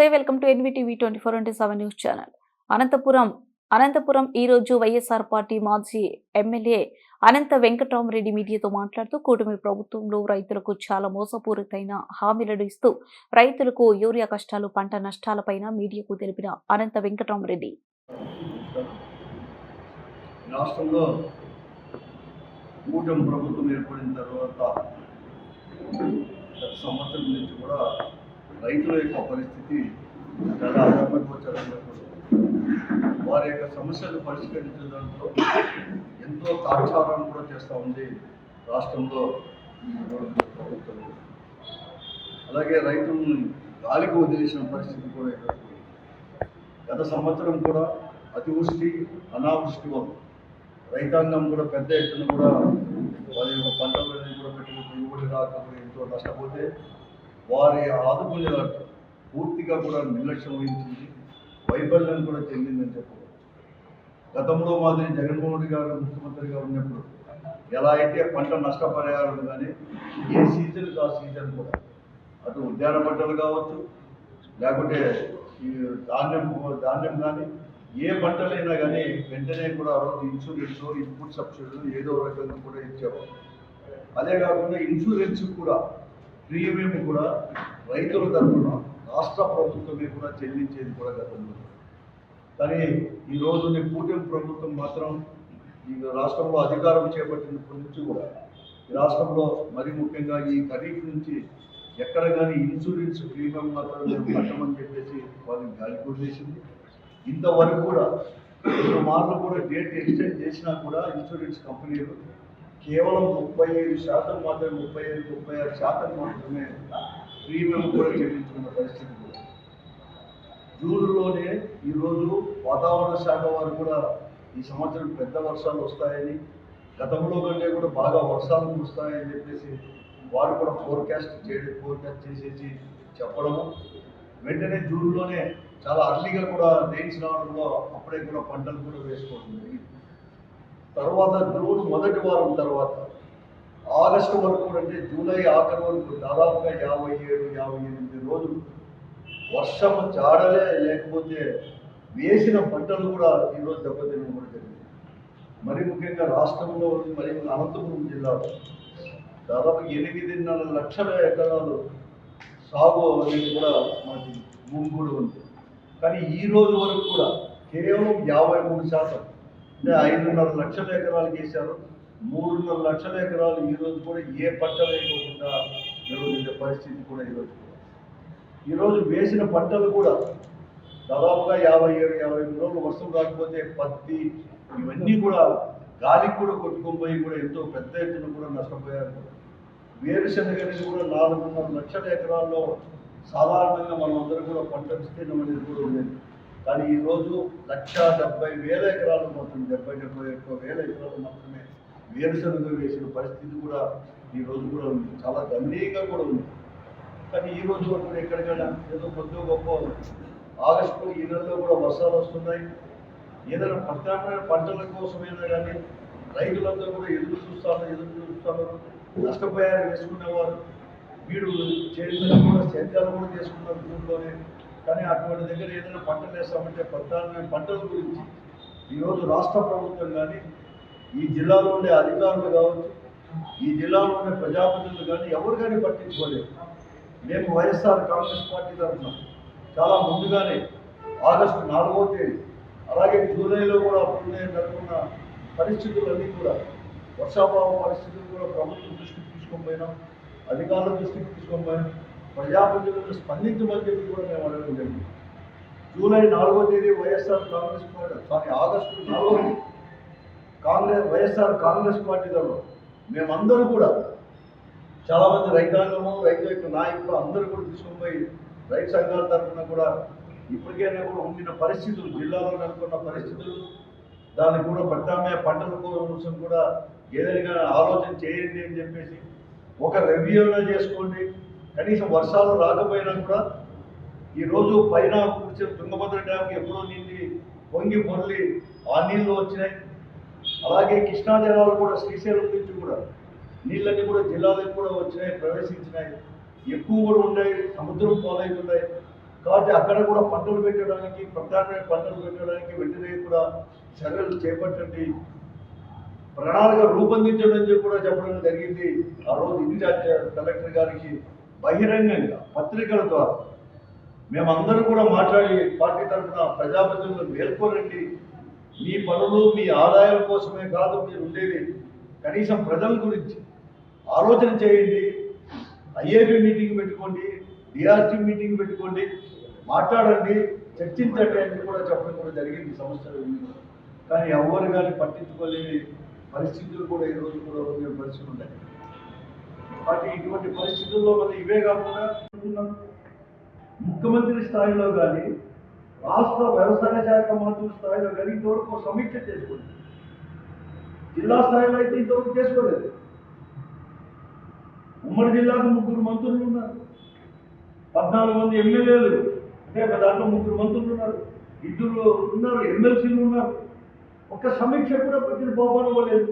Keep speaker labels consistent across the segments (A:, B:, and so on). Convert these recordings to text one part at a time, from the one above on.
A: నమస్తే welcome to NVTV twenty four into seven news channel. Anantapuram Anantapuram ఈ రోజు వైఎస్ఆర్ పార్టీ మాజీ ఎమ్మెల్యే అనంత వెంకటరామరెడ్డి మీడియాతో మాట్లాడుతూ కూటమి ప్రభుత్వంలో రైతులకు చాలా మోసపూరితమైన హామీలను ఇస్తూ రైతులకు యూరియా కష్టాలు పంట నష్టాలపైన మీడియాకు తెలిపిన అనంత వెంకటరామరెడ్డి.
B: రాష్ట్రంలో కూటమి ప్రభుత్వం ఏర్పడిన తర్వాత సంవత్సరం నుంచి కూడా రైతుల యొక్క పరిస్థితి చాలా అగమగోచరంగా వారి యొక్క సమస్యలు పరిష్కరించడంలో ఎంతో తాక్షారం కూడా చేస్తూ ఉంది రాష్ట్రంలో ప్రభుత్వం అలాగే రైతులను గాలికి వదిలేసిన పరిస్థితి కూడా ఈరోజు గత సంవత్సరం కూడా అతివృష్టి అనావృష్టి వల్ల రైతాంగం కూడా పెద్ద ఎత్తున కూడా వారి యొక్క పంటలని కూడా పెట్టుకుని దిగుబడి రాకపోతే ఎంతో నష్టపోతే వారి ఆదుకునే పూర్తిగా కూడా నిర్లక్ష్యం వహించింది వైఫల్యం కూడా చెందిందని చెప్పవచ్చు గతంలో మాదిరి జగన్మోహన్ రెడ్డి గారు ముఖ్యమంత్రిగా ఉన్నప్పుడు ఎలా అయితే పంట నష్టపరిహారం కానీ ఏ సీజన్ ఆ సీజన్ కూడా అటు ఉద్యాన పంటలు కావచ్చు లేకుంటే ఈ ధాన్యం ధాన్యం కానీ ఏ పంటలైనా కానీ వెంటనే కూడా ఇన్సూరెన్స్ ఇన్పుట్ సబ్సిడీలు ఏదో రకంగా కూడా ఇచ్చేవారు. అదే కాకుండా ఇన్సూరెన్స్ కూడా ప్రీమియం కూడా రైతుల తరఫున రాష్ట్ర ప్రభుత్వమే కూడా చెల్లించేది కూడా గతంలో. కానీ ఈ రోజు కూటమి ప్రభుత్వం మాత్రం ఈ రాష్ట్రంలో అధికారం చేపట్టినప్పటి నుంచి కూడా ఈ రాష్ట్రంలో మరి ముఖ్యంగా ఈ ఖరీఫ్ నుంచి ఎక్కడ కానీ ఇన్సూరెన్స్ ప్రీమియం మాత్రం మేము కట్టమని చెప్పేసి వాళ్ళని గాలి కొట్టేసింది ఇంతవరకు కూడా మార్లు కూడా డేట్ ఎక్స్టెండ్ చేసినా కూడా ఇన్సూరెన్స్ కంపెనీలు కేవలం ముప్పై ఐదు శాతం మాత్రమే ముప్పై ఐదు ముప్పై ఆరు శాతం మాత్రమే ప్రీమియం కూడా చెల్లించుకున్న పరిస్థితి కూడా జూన్లోనే ఈరోజు వాతావరణ శాఖ వారు కూడా ఈ సంవత్సరం పెద్ద వర్షాలు వస్తాయని గతంలో కంటే కూడా బాగా వర్షాలు కురుస్తాయని చెప్పేసి వారు కూడా ఫోర్కాస్ట్ చేయడం ఫోర్కాస్ట్ చేసేసి చెప్పడము. వెంటనే జూన్లోనే చాలా అర్లీగా కూడా రెయిన్స్ రావడంలో అప్పుడే కూడా పంటలు కూడా వేసుకోవడం జరిగింది. తర్వాత జూన్ మొదటి వారం తర్వాత ఆగస్టు వరకు అంటే జూలై ఆఖరి వరకు దాదాపుగా యాభై ఏడు యాభై ఎనిమిది రోజులు వర్షం జాడలే లేకపోతే వేసిన పంటలు కూడా ఈరోజు దెబ్బతినడం కూడా జరిగింది. మరి ముఖ్యంగా రాష్ట్రంలో మరి అనంతపురం జిల్లాలో దాదాపు ఎనిమిదిన్నర లక్షల ఎకరాలు సాగు అనేది కూడా మనకి భూమి కూడా ఉంది. కానీ ఈ రోజు వరకు కూడా కేవలం యాభై మూడు శాతం అంటే ఐదున్నర లక్షల ఎకరాలు వేశారు మూడున్నర లక్షల ఎకరాలు ఈరోజు కూడా ఏ పంట వేయకుండా నిర్వహించే పరిస్థితి కూడా ఈరోజు ఈరోజు వేసిన పంటలు కూడా దాదాపుగా యాభై ఏడు యాభై ఎనిమిది రోజులు వర్షం రాకపోతే పత్తి ఇవన్నీ కూడా గాలికి కూడా కొట్టుకొని పోయి కూడా ఎంతో పెద్ద ఎత్తున కూడా నష్టపోయారు. వేరుశనగ అనేది కూడా నాలుగున్నర లక్షల ఎకరాల్లో సాధారణంగా మనం అందరం కూడా పంట విస్తీర్ణం అనేది కూడా ఉండేది. కానీ ఈరోజు లక్ష డెబ్బై వేల ఎకరాలు మాత్రం డెబ్బై డెబ్బై ఎక్కువ వేల ఎకరాలు మాత్రమే వేరుశనగ వేసిన పరిస్థితి కూడా ఈ రోజు కూడా ఉంది. చాలా గణనీయంగా కూడా ఉంది. కానీ ఈ రోజు వరకు ఎక్కడికైనా ఏదో కొద్దిగా గొప్ప ఆగస్టు ఈ నెలలో కూడా వర్షాలు వస్తున్నాయి. ఏదైనా ప్రత్యామ్నాయ పంటల కోసమైనా కానీ రైతులందరూ కూడా ఎదురు చూస్తారు ఎదురు చూస్తారు నష్టపోయారు వేసుకునేవారు. వీడు చేతులు కూడా సేద్యాలు కూడా చేసుకున్నారు. దీంట్లోనే కానీ అటువంటి దగ్గర ఏదైనా పంటలు వేస్తామంటే ప్రధానమైన పంటల గురించి ఈరోజు రాష్ట్ర ప్రభుత్వం కానీ ఈ జిల్లాలో ఉండే అధికారులు కావచ్చు ఈ జిల్లాలో ఉండే ప్రజాప్రతినిధులు కానీ ఎవరు కానీ పట్టించుకోలేదు. మేము వైఎస్ఆర్ కాంగ్రెస్ పార్టీ తరఫున చాలా ముందుగానే ఆగస్టు నాలుగవ తేదీ అలాగే జూలైలో కూడా అప్పుడు నెలకొన్న పరిస్థితులన్నీ కూడా వర్షాభావ పరిస్థితులు కూడా ప్రభుత్వం దృష్టికి తీసుకొని పోయినాం అధికారుల దృష్టికి తీసుకొని పోయినాం. ప్రజాప్రతినిధులు స్పందించమని చెప్పి కూడా మేము అడగడం జరిగింది. జూలై నాలుగో తేదీ YSR Congress party sorry August నాలుగో తేదీ కాంగ్రెస్ వైఎస్ఆర్ కాంగ్రెస్ పార్టీ మేమందరూ కూడా చాలామంది రైతాంగము రైతు యొక్క నాయకులు అందరూ కూడా తీసుకొని పోయి రైతు సంఘాల తరఫున కూడా ఇప్పటికైనా కూడా ఉండిన పరిస్థితులు జిల్లాలో నెలకొన్న పరిస్థితులు దాన్ని కూడా ప్రత్యామ్నాయ పంటల కోసం కూడా ఏదైనా ఆలోచన చేయండి అని చెప్పేసి ఒక రివ్యూలో చేసుకోండి. కనీసం వర్షాలు రాకపోయినా కూడా ఈరోజు పైన కూర్చొని తుంగభద్ర డ్యామ్ ఎప్పుడో నిండి పొంగి పొర్లి ఆ నీళ్ళు వచ్చినాయి. అలాగే కృష్ణా జలాలు కూడా శ్రీశైలం నుంచి కూడా నీళ్ళన్నీ కూడా జిల్లాలకు కూడా వచ్చినాయి ప్రవేశించినాయి. ఎక్కువ కూడా ఉన్నాయి సముద్రం పాలవుతున్నాయి. కాబట్టి అక్కడ కూడా పంటలు పెట్టడానికి ప్రత్యామ్నాయ పంటలు పెట్టడానికి వెంటనే కూడా చర్యలు చేపట్టండి. ప్రణాళిక రూపొందించడం చెప్పి కూడా చెప్పడం జరిగింది. ఆ రోజు ఇన్ఛార్జ్ కలెక్టర్ గారికి బహిరంగంగా పత్రికల ద్వారా మేమందరూ కూడా మాట్లాడి పార్టీ తరఫున ప్రజాప్రతినిధులు మేల్కోరండి మీ పనులు మీ ఆదాయం కోసమే కాదు మీరు ఉండేది. కనీసం ప్రజల గురించి ఆలోచన చేయండి. ఐఏబీ మీటింగ్ పెట్టుకోండి డిఆర్టీ మీటింగ్ పెట్టుకోండి మాట్లాడండి. చర్చించండి అని కూడా చెప్పడం కూడా జరిగింది సమస్యల కానీ ఎవరు కానీ పట్టించుకోలేని పరిస్థితులు కూడా ఈ రోజు కూడా ఉండే పరిస్థితులు ఉన్నాయి. కాబట్టి ఇటువంటి పరిస్థితుల్లో మనం ఇవే కాకుండా ముఖ్యమంత్రి స్థాయిలో కానీ రాష్ట్ర వ్యవసాయ శాఖ మంత్రుల స్థాయిలో కానీ ఇంతవరకు సమీక్ష చేసుకోండి జిల్లా స్థాయిలో అయితే ఇంతవరకు చేసుకోలేదు. ఉమ్మడి జిల్లాకు ముగ్గురు మంత్రులు ఉన్నారు. పద్నాలుగు మంది ఎమ్మెల్యేలు అంటే ఒక దాంట్లో ముగ్గురు మంత్రులు ఉన్నారు. ఇద్దరు ఉన్నారు ఎమ్మెల్సీలు ఉన్నారు. ఒక సమీక్ష కూడా పెట్టిన పోపాను పోలేదు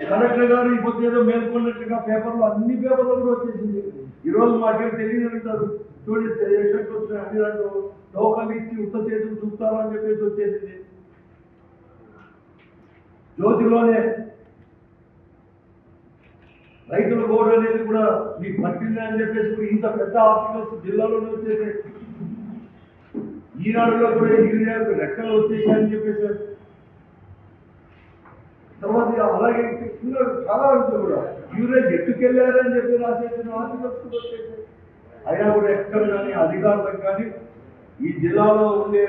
B: కలెక్టర్ గారు ఈ పొద్దు ఏదో మేల్కొన్నట్టుగా పేపర్లు అన్ని పేపర్లు కూడా వచ్చేసింది. ఈ రోజు మాకేం తెలియదు అంటారు. చూడండి వచ్చిన అన్ని దాంట్లో లోకల్ ఇచ్చి ఉత్త చేతులు చూస్తారు అని చెప్పేసి వచ్చేసింది. జ్యోతిలోనే రైతుల గోడు అనేది కూడా మీకు పట్టింది అని చెప్పేసి ఇంత పెద్ద ఆర్టికల్స్ జిల్లాలోనే వచ్చేసాయి. ఈనాడులో కూడా యూరియా రెక్కలు వచ్చేసాయని చెప్పేసి తర్వాత అలాగే ఇంకా చాలా కూడా. యూరేజ్ ఎట్టుకెళ్ళారని చెప్పి రాసేసిన ఆర్టికల్స్ వచ్చేసాయి. అయినా కూడా ఎక్కడ కానీ అధికారులకు కానీ ఈ జిల్లాలో ఉండే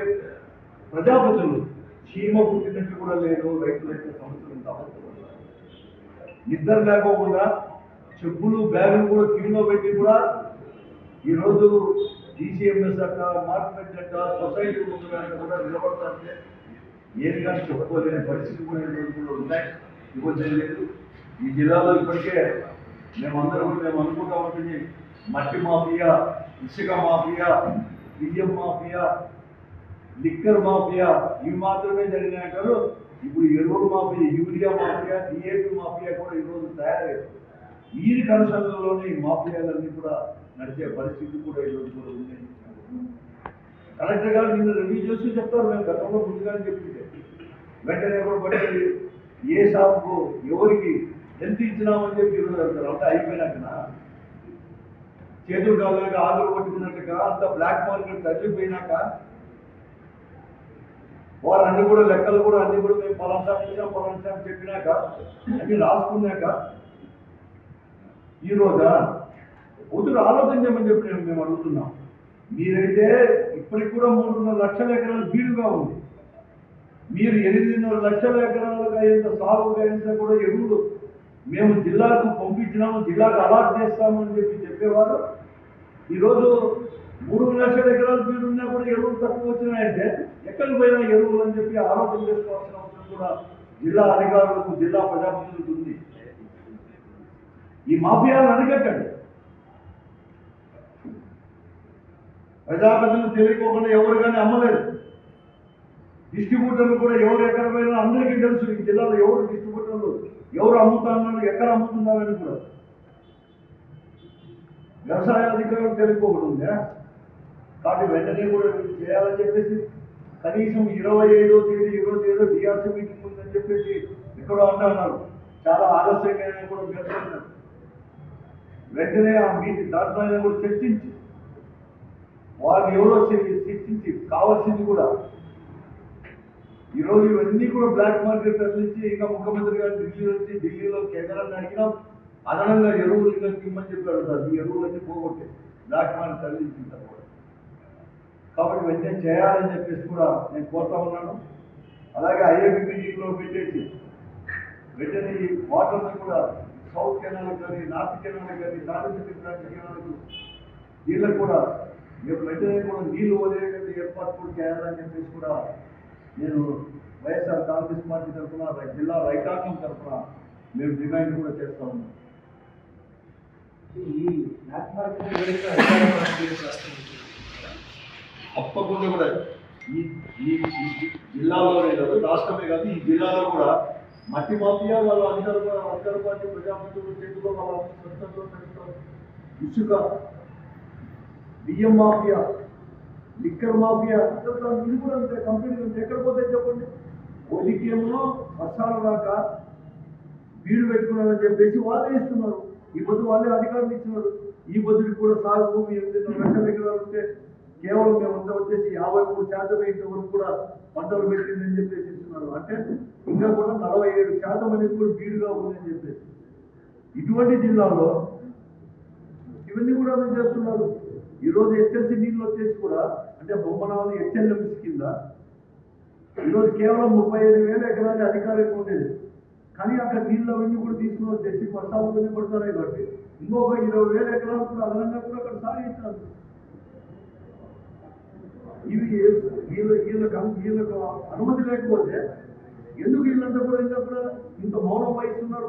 B: ప్రజాపతులు చీమ పుట్టినట్టు కూడా లేదు రైతుల యొక్క సమస్యలు ఇంత నిద్ర లేకోకుండా చెప్పులు బ్యాగులు కూడా కింద పెట్టి కూడా ఈరోజు డీసీఎంఎస్ అట్ట మార్కెట్ అట్ట సొసైటీ ముందు కూడా నిలబడతారంటే ఏది కానీ చెప్పుకోలేని పరిస్థితి కూడా ఈ కూడా ఉన్నాయి. ఇవ్వడం లేదు ఈ జిల్లాలో ఇప్పటికే మేమందరం మేము అనుకుంటా ఉంటుంది మట్టి మాఫియా ఇసుక మాఫియా బియ్యం మాఫియా లిక్కర్ మాఫియా ఇవి మాత్రమే జరిగినాయంటారు ఇప్పుడు ఎరువుల mafia urea mafia DAP mafia కూడా ఈరోజు తయారయ్యారు ఈ కనుసంలోనే మాఫియాలన్నీ కూడా నడిచే పరిస్థితి కూడా ఈరోజు కూడా ఉంది. కలెక్టర్ గారు నిన్ను రివ్యూ చేసి చెప్తారు. మేము గతంలో ముందుగానే చెప్పింది వెంటనే కూడా పట్టి ఏ షాపుకు ఎవరికి ఎంత ఇచ్చినామని చెప్పి ఈరోజు వెళ్తారు అంతా అయిపోయినాకనా? చేతులు కాలేక ఆకులు పట్టుకున్నట్టుగా అంత బ్లాక్ మార్కెట్ తగ్గిపోయినాక వారు అన్ని కూడా లెక్కలు కూడా అన్ని కూడా మేము పలానా ఇచ్చాం పలానా చెప్పినాక అన్ని రాసుకున్నాక ఈ రోజా పొద్దున ఆలోచన చేయమని చెప్పి మేము అడుగుతున్నాం. మీరైతే ఇప్పటికి కూడా మూడున్నర లక్షల ఎకరాలు బీడుగా ఉంది. మీరు ఎనిమిదిన్నర లక్షల ఎకరాలకు ఎంత సాగుగా ఎంత కూడా ఎరువులు మేము జిల్లాకు పంపించినాము జిల్లాకు అలాట్ చేస్తాము అని చెప్పి చెప్పేవారు. ఈరోజు మూడు లక్షల ఎకరాలు బీడు ఉన్నా కూడా ఎరువులు తక్కువ వచ్చినాయంటే ఎక్కడికి పోయినా ఎరువులు అని చెప్పి ఆరోగ్యం చేసుకోవాల్సిన అవసరం కూడా జిల్లా అధికారులకు జిల్లా ప్రజాప్రతినిధులకు ఉంది. ఈ మాఫియాలను అడగట్టండి ప్రజాప్రతినిధులు తెలియకోకుండా ఎవరు కానీ అమ్మలేదు. డిస్ట్రిబ్యూటర్లు కూడా ఎవరు ఎక్కడ పోయినా అందరికీ తెలుసు ఈ జిల్లాలో ఎవరు డిస్ట్రిబ్యూటర్లు ఎవరు అమ్ముతున్నారు ఎక్కడ అమ్ముతున్నారని కూడా. వ్యవసాయ అధికారులు తెలుసుకోకుండా కాబట్టి వెంటనే కూడా చేయాలని చెప్పేసి కనీసం ఇరవై ఐదో తేదీ ఇరవై ఏదో డిఆర్సీ మీటింగ్ ఉందని చెప్పేసి ఎక్కడో అంటున్నారు. చాలా ఆలస్యంగా కూడా వెంటనే ఆ మీటింగ్ దాంట్లో కూడా చర్చించి వాళ్ళకి ఎవరో చర్చి- చర్చించి కావాల్సింది కూడా. ఈరోజు ఇవన్నీ కూడా బ్లాక్ మార్కెట్ తరలించి ఇంకా ముఖ్యమంత్రి గారు ఢిల్లీ వచ్చి ఢిల్లీలో కేంద్రాన్ని అడిగినాం అదనంగా ఎరువులు ఇంకా ఇమ్మని చెప్పి అడుగుతారు ఈ ఎరువులన్నీ పోగొట్టే. బ్లాక్ మార్కెట్ తరలించిన తర్వాత. కాబట్టి వెంటనే చేయాలని చెప్పేసి కూడా నేను కోరుతా ఉన్నాను. అలాగే ఐఏపీ మీటింగ్లో పెట్టేసి వెంటనే ఈ వాటర్ని కూడా సౌత్ కెనాల్ కానీ నార్త్ కెనాల్ కానీ తాడిపత్రి కెనాల్ కెనాల్కు కూడా మేము వెంటనే కూడా నీళ్ళు వదిలేటువంటి ఏర్పాటు కూడా చేయాలని చెప్పేసి కూడా నేను వైఎస్ఆర్ కాంగ్రెస్ పార్టీ తరఫున జిల్లా రైతాంగం తరఫున మేము డిమాండ్ కూడా చేస్తా ఉన్నాం.
C: ఈ
B: తప్పకుండా కూడా ఈ ఈ జిల్లాలోనే కాదు రాష్ట్రమే కాదు ఈ జిల్లాలో కూడా మట్టి మాఫియా వాళ్ళ అధికార అధికార పార్టీ ప్రజాప్రతినిధుల చేతిలో వాళ్ళ ఇసుక బియ్యం మాఫియా లిక్కర్ మాఫియా ఇదంతా ఇది కూడా అంతే కంపెనీ నుంచి ఎక్కడ పోతే చెప్పండి. ఒలికేమో వర్షాలు రాక వీడు పెట్టుకున్నారని చెప్పేసి వాళ్ళే ఇస్తున్నారు. ఈ పొద్దు వాళ్ళే అధికారులు ఇచ్చినారు. ఈ పొద్దుకి కూడా సాగు భూమి ఎనిమిది లక్షల ఎకరాలు ఉంటే కేవలం మేమంతా వచ్చేసి యాభై మూడు శాతం ఇంతవరకు కూడా పంటలు పెట్టిందని చెప్పేసి ఇస్తున్నారు. అంటే ఇంకా కూడా నలభై ఏడు శాతం అనేది కూడా బీడుగా ఉందని చెప్పేసి. ఇటువంటి జిల్లాలో ఇవన్నీ కూడా మీరు చేస్తున్నారు. ఈరోజు హెచ్ఎల్సి నీళ్ళు వచ్చేసి కూడా అంటే బొమ్మనాలు హెచ్ఎల్ఎంసి కింద ఈరోజు కేవలం ముప్పై ఐదు వేల ఎకరాలు అధికారం ఉండేది. కానీ అక్కడ నీళ్ళు అవన్నీ కూడా తీసుకుని వచ్చేసి వర్షాలతోనే పడుతున్నాయి కాబట్టి. ఇంకొక ఇరవై వేల ఎకరాలు కూడా అదనంగా కూడా అక్కడ సాగించారు ఇవి వీళ్ళ వీళ్ళకి వీళ్ళకు అనుమతి లేకపోతే ఎందుకు వీళ్ళంతా కూడా ఇంకా కూడా ఇంత మౌనం వహిస్తున్నారు?